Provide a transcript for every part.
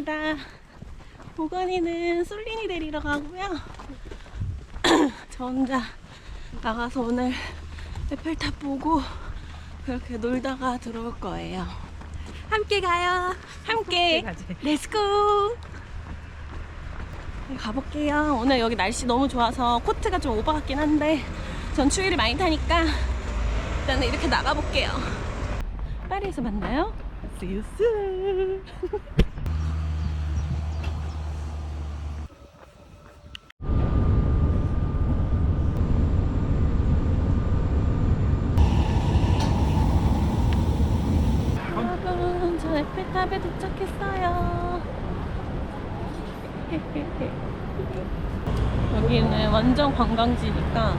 갑니다. 보건이는 솔린이 데리러 가고요. 저 혼자 나가서 오늘 에펠탑 보고 그렇게 놀다가 들어올 거예요. 함께 가요. 함께. 렛츠고. 네, 가볼게요. 오늘 여기 날씨 너무 좋아서 코트가 좀 오버 같긴 한데 전 추위를 많이 타니까 일단은 이렇게 나가볼게요. 파리에서 만나요. See you soon. 여러분, 저 에펠탑에 도착했어요. 여기는 완전 관광지니까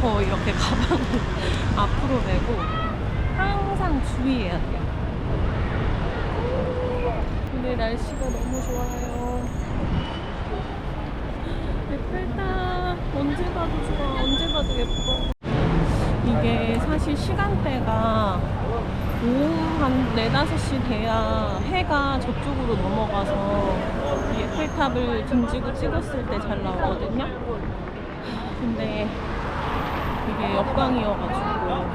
더 이렇게 가방을 앞으로 메고 항상 주의해야 돼요. 오늘 날씨가 너무 좋아요. 에펠탑 언제 봐도 좋아, 언제 봐도 예뻐. 이게 사실 시간대가 오후 한 4, 5시 돼야 해가 저쪽으로 넘어가서 이 에펠탑을 등지고 찍었을 때 잘 나오거든요. 근데 이게 역광이어가지고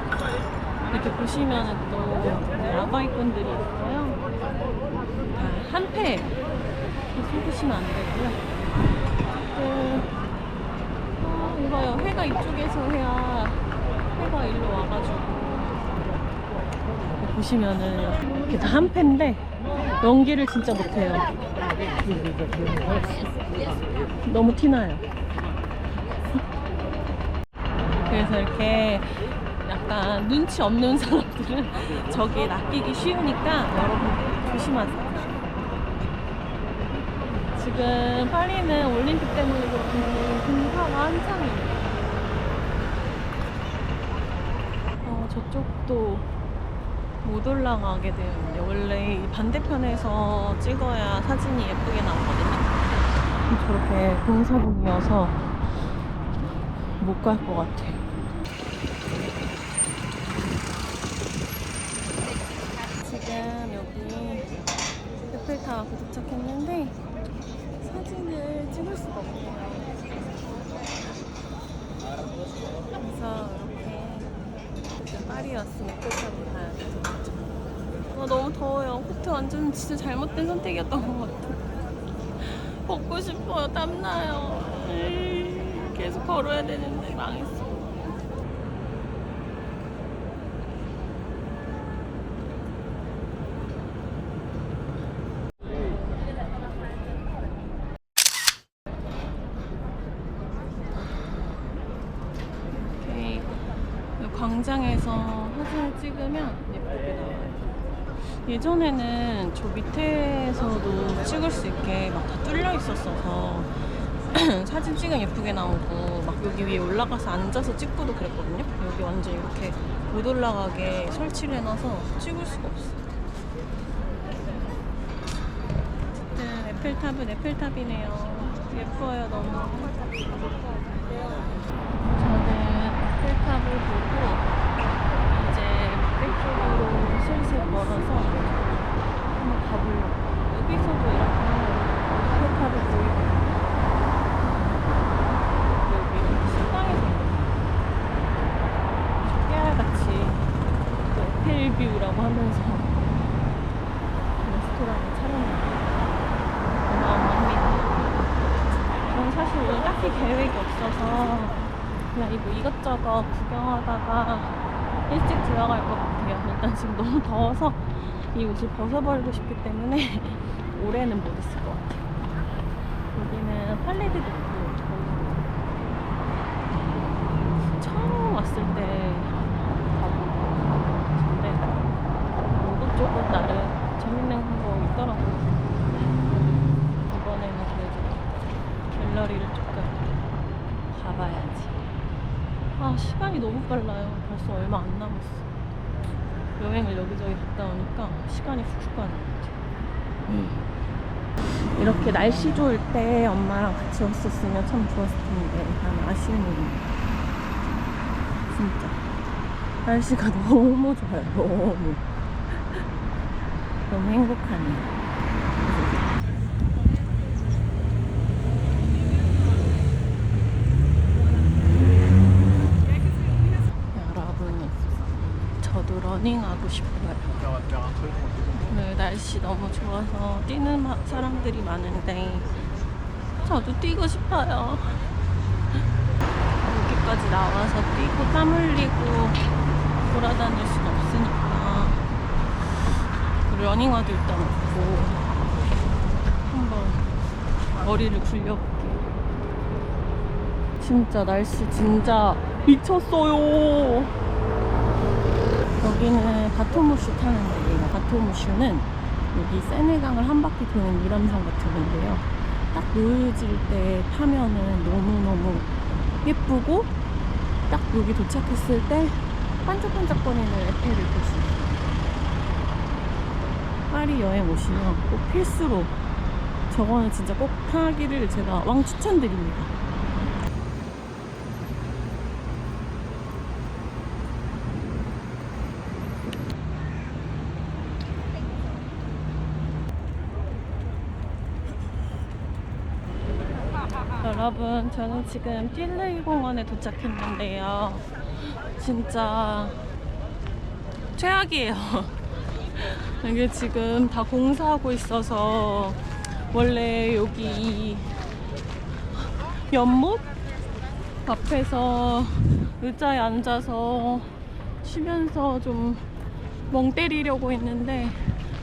이렇게 보시면은 또 이제 아바이꾼들이 있어요. 다 한패 속으시면 안 되고요. 그, 어, 이거요. 해가 이쪽에서 해야 해가 일로 와가지고 보시면은 이렇게 다 한 패인데 연기를 진짜 못해요. 너무 티나요. 그래서 이렇게 약간 눈치 없는 사람들은 저기에 낚이기 쉬우니까 여러분 조심하세요. 지금 파리는 올림픽 때문에 그렇고 공사가 한창이에요. 어, 저쪽도 못 올라가게 되는데 원래 이 반대편에서 찍어야 사진이 예쁘게 나오거든요. 저렇게 공사 중이어서 못 갈 것 같아. 지금 여기 에펠탑 앞에 도착했는데 사진을 찍을 수가 없네요. 그래서 이렇게 파리 왔으면 돼서 아, 너무 더워요. 코트 완전 진짜 잘못된 선택이었던 것 같아요. 벗고 싶어요. 땀나요. 계속 걸어야 되는데 망했어. 광장에서 사진을 찍으면. 예전에는 저 밑에서도 찍을 수 있게 막 다 뚫려 있었어서 사진 찍으면 예쁘게 나오고 막 여기 위에 올라가서 앉아서 찍고도 그랬거든요. 여기 완전 이렇게 못 올라가게 설치를 해놔서 찍을 수가 없어요. 어쨌든 에펠탑은 에펠탑이네요. 예뻐요 너무. 저는 에펠탑을 보고 쪽으로 슬슬 멀어서 한번 가보려고. 여기서도 이렇게 에펠탑을 보이고 여기 식당에서 깨알같이 또 에펠뷰라고 하면서 레스토랑을 차렸는데 어마어마합니다. 저는 사실 오늘 딱히 계획이 없어서 그냥 이거 이것저것 구경하다가 일찍 들어갈 것 같아요. 일단 지금 너무 더워서 이 옷을 벗어버리고 싶기 때문에 올해는 못 있을 것 같아요. 여기는 팔레드도 있고 처음 왔을 때 가보고 근데 이것저것 나름 재밌는 거 있더라고요. 이번에는 그래도 갤러리를 조금 가봐야지. 아, 시간이 너무 빨라요. 벌써 얼마 안 남았어. 여행을 여기저기 갔다 오니까 시간이 훅훅 가는 것 같아요. 이렇게 날씨 좋을 때 엄마랑 같이 왔었으면 참 좋았을 텐데, 난 아쉬운 일입니다. 진짜. 날씨가 너무 좋아요, 너무. 너무 행복하네요. 여러분, 저도 러닝하고 싶어요. 오늘 날씨 너무 좋아서 뛰는 마- 사람들이 많은데 저도 뛰고 싶어요. 여기까지 나와서 뛰고 땀 흘리고 돌아다닐 순 없으니까 러닝화도 일단 없고 한번 머리를 굴려볼게요. 진짜 날씨 진짜 미쳤어요. 여기는 바토무슈 타는 데예요. 바토무슈는 여기 세네강을 한 바퀴 도는 유람선 같은 건데요. 딱 노을질 때 타면은 너무너무 예쁘고 딱 여기 도착했을 때 반짝반짝거리는 에펠을 볼 수 있어요. 파리 여행 오시면 꼭 필수로 저거는 진짜 꼭 타기를 제가 왕 추천드립니다. 여러분, 저는 지금 틸레이 공원에 도착했는데요. 진짜 최악이에요. 이게 지금 다 공사하고 있어서 원래 여기 이 연못 앞에서 의자에 앉아서 쉬면서 좀 멍 때리려고 했는데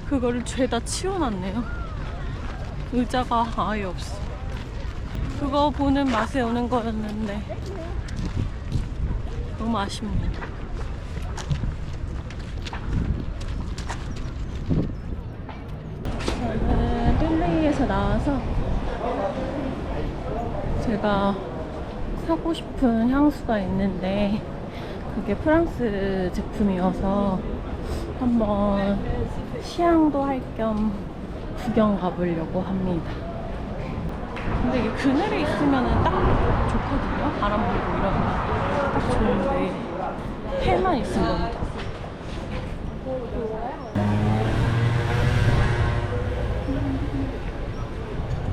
그거를 죄다 치워놨네요. 의자가 아예 없어. 그거 보는 맛에 오는 거였는데 너무 아쉽네요. 저는 뜰레이에서 나와서 제가 사고 싶은 향수가 있는데 그게 프랑스 제품이어서 한번 시향도 할 겸 구경 가보려고 합니다. 근데 이게 그늘에 있으면 딱 좋거든요. 바람 불고 이러면 딱 좋은데 해만 있으면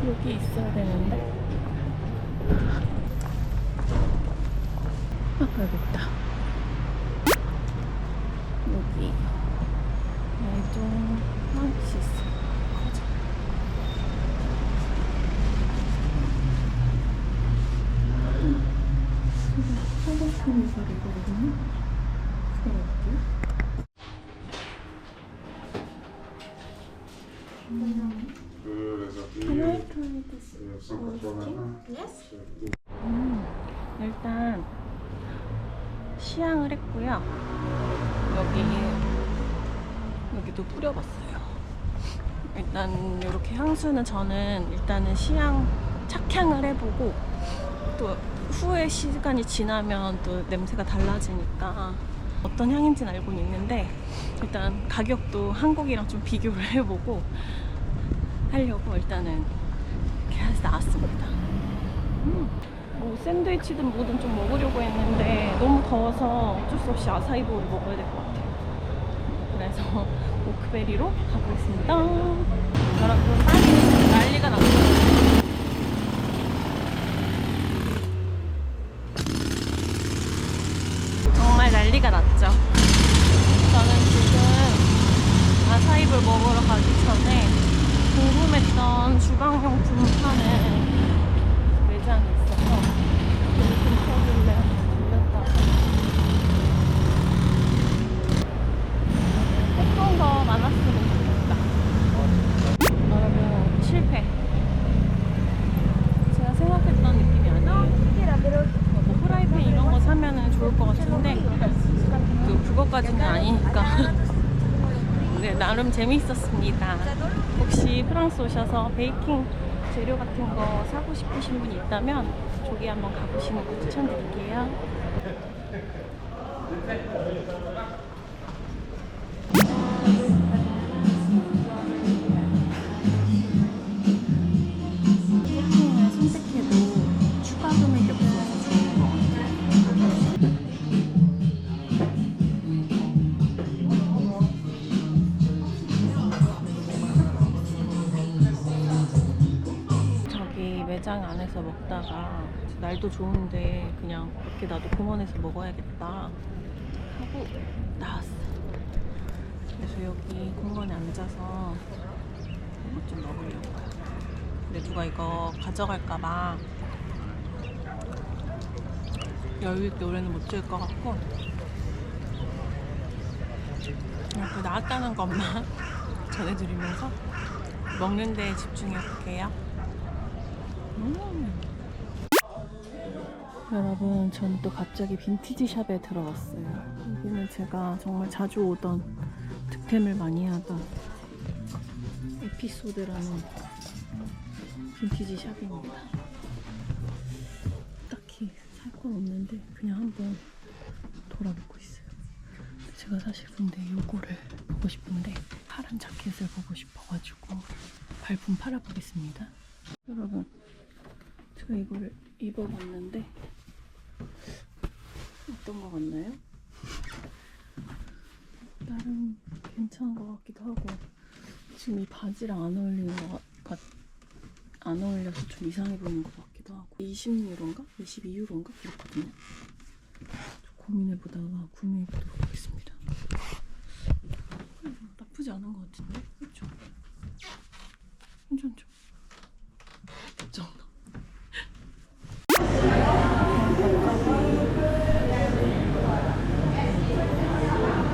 여기 있어야 되는데. 아 여기 있다. 여기. 레종 프란시스 가자 화장품 이거거든요 들어갈게요 Euh, les Can I ateliers, try this? euh, 181. Yes. 음, 일단 시향을 했고요. 여기 여기도 뿌려봤어요. 일단 이렇게 향수는 저는 일단은 시향 착향을 해보고 또 후에 시간이 지나면 또 냄새가 달라지니까 어떤 향인지는 알고는 있는데 일단 가격도 한국이랑 좀 비교를 해보고 하려고 일단은 이렇게 해서 나왔습니다. 샌드위치든 뭐든 좀 먹으려고 했는데 너무 더워서 어쩔 수 없이 아사이볼을 먹어야 될 것 같아요. 그래서 오크베리로 가보겠습니다. 여러분 파리 난리가 났어요. 정말 난리가 났죠. 저는 지금 아사이볼 먹으러 가기 전에 궁금했던 주방용품 파는 매장이 있어서 여기 근처길래 들렸다가 조금 더 많았으면 좋겠다. 여러분 실패. 제가 생각했던 느낌이 아니에요. 뭐 프라이팬 이런 거 사면은 좋을 것 같은데 그 그거까지는 아니니까. 네 나름 재미있었습니다. 혹시 프랑스 오셔서 베이킹 재료 같은 거 사고 싶으신 분 있다면 저기 한번 가보시는 거 추천드릴게요. 있다가 날도 좋은데 그냥 이렇게 나도 공원에서 먹어야겠다 하고 나왔어. 그래서 여기 공원에 앉아서 이것 좀 먹으려고요. 근데 누가 이거 가져갈까봐 여유 있게 노래는 못 찍을 것 같고 그냥 그 나왔다는 것만 전해드리면서 먹는 데 집중해 볼게요. 음. 여러분, 저는 또 갑자기 빈티지 샵에 들어왔어요. 여기는 제가 정말 자주 오던 득템을 많이 하던 에피소드라는 빈티지 샵입니다. 딱히 살 건 없는데 그냥 한번 돌아보고 있어요. 제가 사실 근데 요거를 보고 싶은데 파란 자켓을 보고 싶어가지고 발품 팔아보겠습니다. 여러분, 제가 이거를 입어봤는데 어떤 거 같나요? 나름 괜찮은 것 같기도 하고 지금 이 바지랑 안 어울리는 것 같, 안 어울려서 좀 이상해 보이는 것 같기도 하고 20유로인가? 22유로인가? 그렇거든요. 좀 고민해보다가 구매해보도록 하겠습니다. 음, 나쁘지 않은 것 같은데? 그렇죠? 괜찮죠? 이 정도.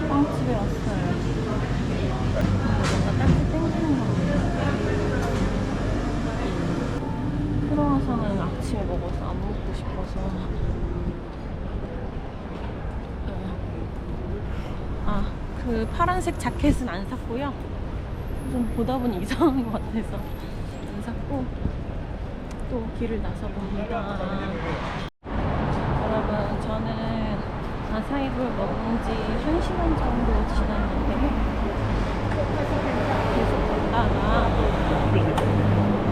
빵집에 왔어요. 뭔가 딱히 땡기는 거 크로와상은 아침에 먹어서 안 먹고 싶어서 어. 아, 그 파란색 자켓은 안 샀고요. 좀 보다 보니 이상한 것 같아서 안 샀고 또 길을 나서 봅니다. 여러분, 저는 아사이볼 먹은 지 1시간 정도 지났는데 계속 걷다가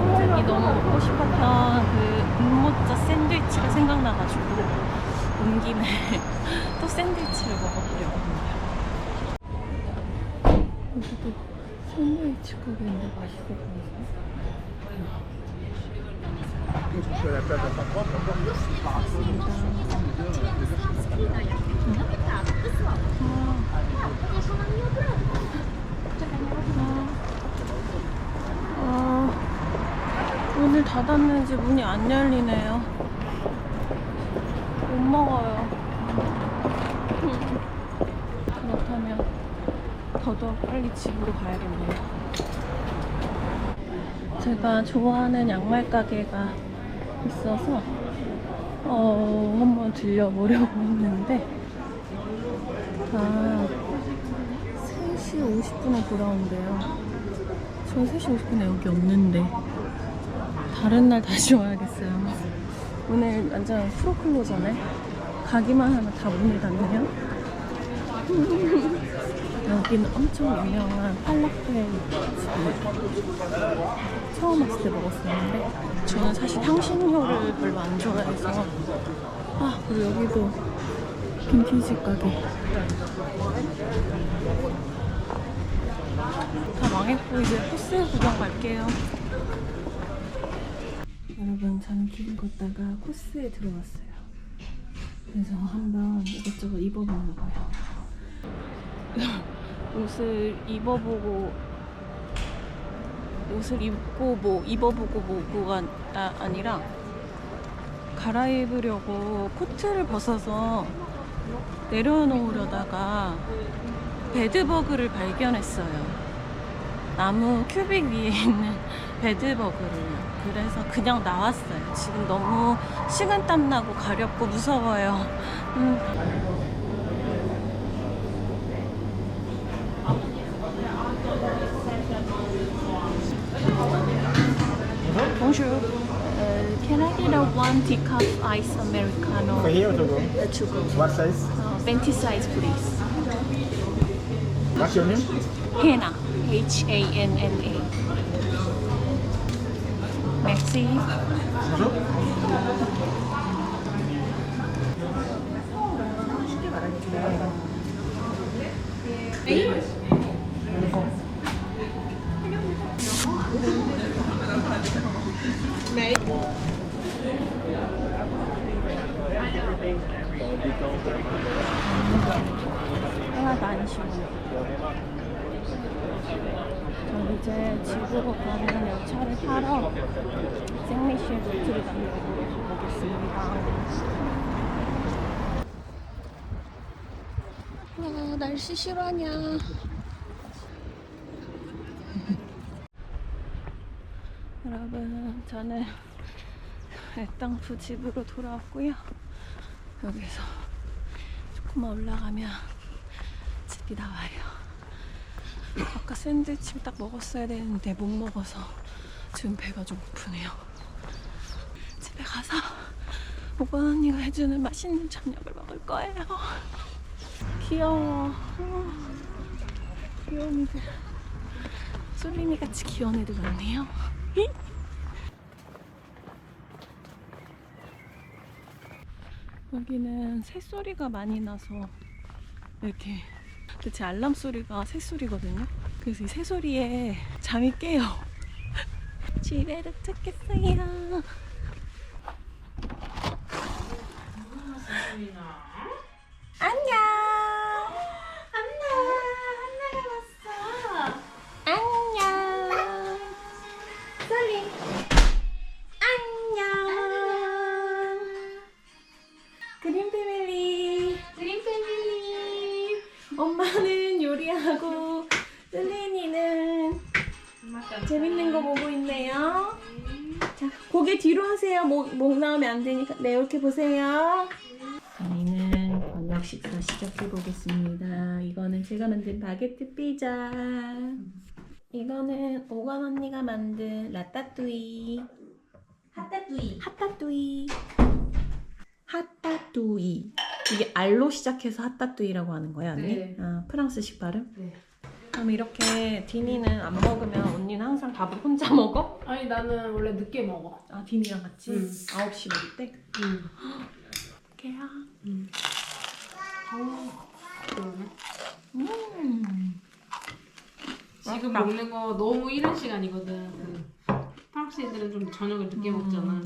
갑자기 너무 먹고 싶었던 그 분모짜 샌드위치가 생각나가지고 온 김에 또 샌드위치를 먹어보려고 합니다. 여기도 샌드위치 가게인데 맛있어 오늘 닫았는지 문이 안 열리네요. 못 먹어요. 그렇다면 더더욱 빨리 집으로 가야겠네요. 제가 좋아하는 양말 가게가 있어서 어, 한번 들려보려고 했는데 아 3시 50분에 돌아온대요. 전 3시 50분에 여기 없는데 다른 날 다시 와야겠어요. 오늘 완전 프로클로저네. 가기만 하면 다 문을 닫네요. 여기는 엄청 유명한 팔라펠 집이에요. 처음 왔을 때 먹었었는데 저는 사실 향신료를 별로 안 좋아해서 아 그리고 여기도 빈티지 가게 다 망했고 이제 코스 구경 갈게요. 여러분 저는 길을 걷다가 코스에 들어왔어요. 그래서 한번 이것저것 입어보려고요. 옷을 입어보고 옷을 입고 뭐 입어보고 뭐고가 아, 아니라 갈아입으려고 코트를 벗어서 내려놓으려다가 베드버그를 발견했어요. 나무 큐빅 위에 있는 베드버그를. 그래서 그냥 나왔어요. 지금 너무 식은땀 나고 가렵고 무서워요. 음. one decaf ice americano. For here or to go? Uh, to go. What size? Uh, 20 size, please. What's your name? Hannah. H A N N A. Merci. Bonjour. Hey. Hey. 안 시원해. 저 이제 집으로 가는 열차를 타러 생미셸 노트르담으로 가보겠습니다. 아, 날씨 실화냐. 여러분, 저는 애땅푸 집으로 돌아왔고요. 여기서 조금만 올라가면 집이 나와요. 아까 샌드위치 딱 먹었어야 되는데 못 먹어서 지금 배가 좀 고프네요. 집에 가서 오빠 언니가 해주는 맛있는 저녁을 먹을 거예요. 귀여워. 어, 귀여움이들. 솔린이 같이 귀여운 애들 많네요. 여기는 새소리가 많이 나서 이렇게 제 알람 소리가 새소리거든요. 그래서 이 새소리에 잠이 깨요. 집에 도착했어요. 재밌는 거 보고 있네요. 자, 고개 뒤로 하세요. 목, 목 나오면 안 되니까. 네, 이렇게 보세요. 저희는 저녁 식사 시작해 보겠습니다. 이거는 제가 만든 바게트 피자. 이거는 오건 언니가 만든 라따뚜이. 핫따뚜이. 핫따뚜이. 핫따뚜이. 이게 알로 시작해서 핫따뚜이라고 하는 거예요, 언니? 네. 아, 프랑스식 발음? 네. 그럼 이렇게 디니는 안 먹으면 언니는 항상 밥을 혼자 먹어? 아니 나는 원래 늦게 먹어. 아, 디니랑 같이? 응. 9시 먹을 때? 응. 개야. 그러네. 음. 지금 맛있다. 먹는 거 너무 이른 시간이거든. 그 프랑스 애들은 좀 저녁을 늦게 음. 먹잖아.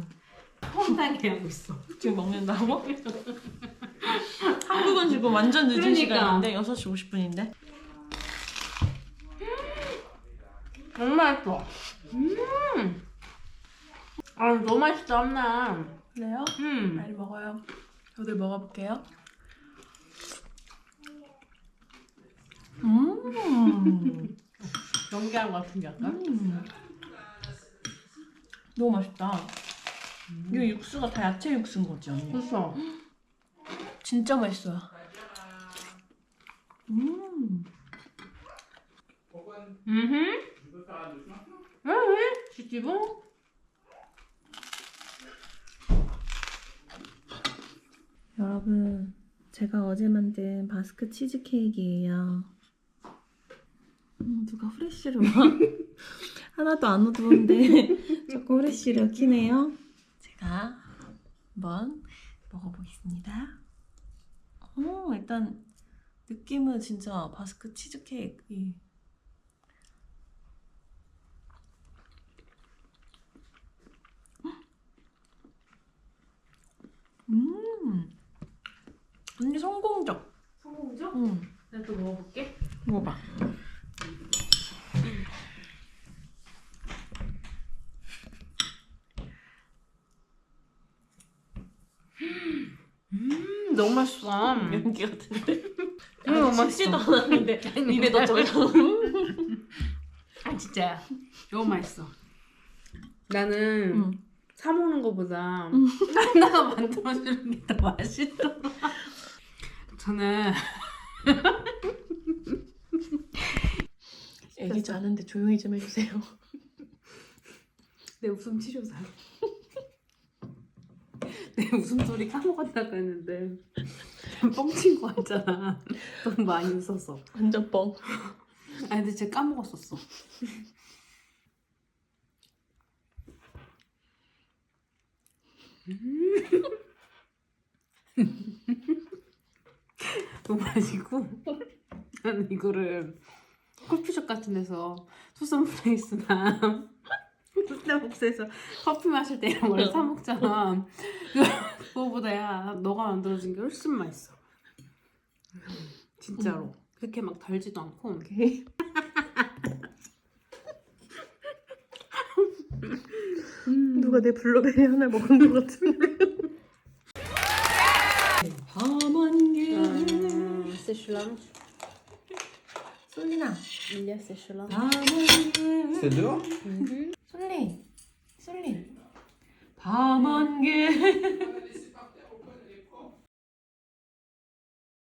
혼나게 하고 있어. 지금 먹는다고? 한국은 지금 완전 늦은 그러니까. 시간인데 6시 50분인데 너무 맛있어. 음. 아 너무 맛있다 엄나. 그래요? 음. 빨리 먹어요 저도 먹어볼게요 음, 연기한 것 같은 게 약간. 음. 너무 맛있다 이 육수가 다 야채 육수인 거지 언니? 그래서 진짜 맛있어요 음. 음. 왜 왜? 지지분? 여러분, 제가 어제 만든 바스크 치즈 케이크예요. 음, 누가 후레쉬를 막 하나도 안 어두운데 자꾸 후레쉬를 키네요. 제가 한번 먹어보겠습니다. 어, 일단 느낌은 진짜 바스크 치즈 케이크. 음. 언니 성공적. 성공죠? 응. 내가 또 먹어볼게. 먹어봐. 음 너무 맛있어. 연기 같은데. 음, 너무 맛있어. 씹지도 않았는데 입에 넣었잖아. 아 진짜 너무 맛있어. 나는 응. 사 먹는 거보다 음. 하나가 만들어주는 게 더 맛있더라. 저는 애기 자는데 조용히 좀 해주세요. 내 웃음 치료사. 내 웃음소리 까먹었다고 했는데 뻥친 거 같잖아. 너무 많이 웃어서. 완전 뻥. 아 근데 진짜 까먹었었어. 너무 맛있고 나는 이거를 커피숍 같은 데서 투썸 플레이스나 스타벅스에서 커피 마실 때 이런 걸 사 먹잖아. 그거보다야 너가 만들어준 게 훨씬 맛있어. 진짜로. 그렇게 막 달지도 않고. 오케이. 누가 내 블루베리 하나 먹은 것 같은데. 밤안개. 음. 솔리나. Il y a séchelange. 밤안개. C'est dehors 솔리. 솔리. 밤안개.